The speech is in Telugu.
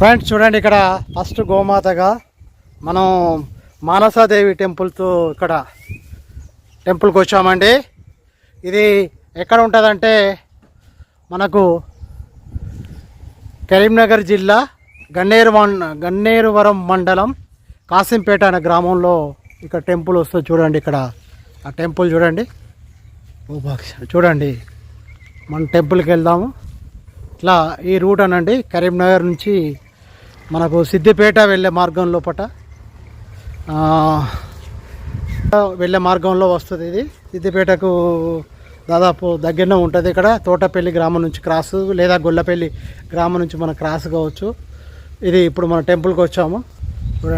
ఫ్రెండ్స్ చూడండి ఇక్కడ ఫస్ట్ గోమాతగా మనం మానసాదేవి టెంపుల్తో ఇక్కడ టెంపుల్కి వచ్చామండి. ఇది ఎక్కడ ఉంటుందంటే మనకు కరీంనగర్ జిల్లా గన్నేరు గన్నేరువరం మండలం కాసింపేట అనే గ్రామంలో ఇక్కడ టెంపుల్ వస్తుంది చూడండి ఇక్కడ. ఆ టెంపుల్ చూడండి. చూడండి. మన టెంపుల్కి వెళ్దాము. ఇట్లా ఈ రూట్ అనండి కరీంనగర్ నుంచి మనకు సిద్దిపేట వెళ్ళే మార్గం లోపట వెళ్ళే మార్గంలో వస్తుంది ఇది. సిద్దిపేటకు దాదాపు దగ్గరనే ఉంటుంది ఇక్కడ. తోటపల్లి గ్రామం నుంచి క్రాస్ లేదా గొల్లపల్లి గ్రామం నుంచి మనం క్రాస్ కావచ్చు. ఇది ఇప్పుడు మన టెంపుల్కి వచ్చాము.